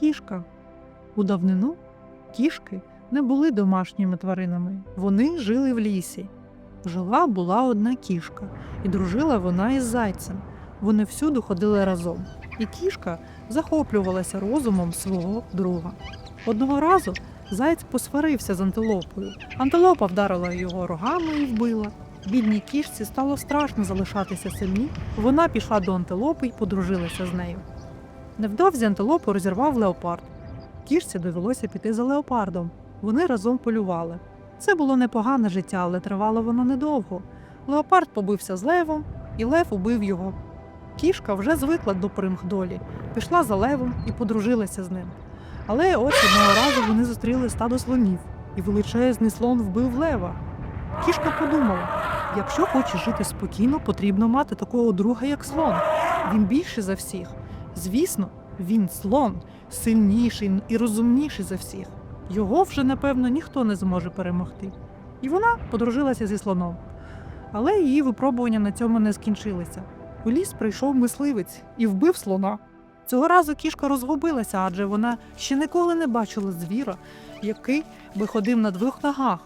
кішка. У давнину кішки не були домашніми тваринами, вони жили в лісі. Жила була одна кішка, і дружила вона із зайцем. Вони всюди ходили разом, і кішка захоплювалася розумом свого друга. Одного разу заєць посварився з антилопою. Антилопа вдарила його рогами і вбила. Бідній кішці стало страшно залишатися самі. Вона пішла до антилопи і подружилася з нею. Невдовзі антилопу розірвав леопард. Кішці довелося піти за леопардом. Вони разом полювали. Це було непогане життя, але тривало воно недовго. Леопард побився з левом, і лев убив його. Кішка вже звикла до примх долі, пішла за левом і подружилася з ним. Але ось одного разу вони зустріли стадо слонів, і величезний слон вбив лева. Кішка подумала: якщо хочеш жити спокійно, потрібно мати такого друга, як слон. Він більший за всіх. Звісно, він слон, сильніший і розумніший за всіх. Його вже, напевно, ніхто не зможе перемогти. І вона подружилася зі слоном. Але її випробування на цьому не скінчилися. У ліс прийшов мисливець і вбив слона. Цього разу кішка розгубилася, адже вона ще ніколи не бачила звіра, який би ходив на двох ногах.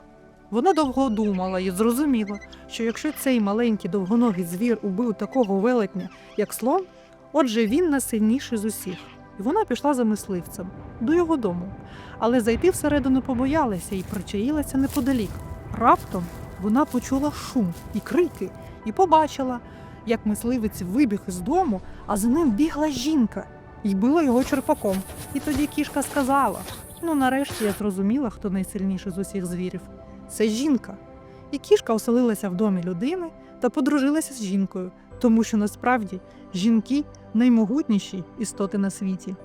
Вона довго думала і зрозуміла, що якщо цей маленький довгоногий звір убив такого велетня, як слон, отже він найсильніший з усіх. І вона пішла за мисливцем до його дому. Але зайти всередину побоялася і причаїлася неподалік. Раптом вона почула шум і крики, і побачила, як мисливець вибіг із дому, а за ним бігла жінка і била його черпаком. І тоді кішка сказала: Ну, нарешті я зрозуміла, хто найсильніший з усіх звірів. Це жінка. І кішка оселилася в домі людини та подружилася з жінкою, тому що насправді жінки наймогутніші істоти на світі.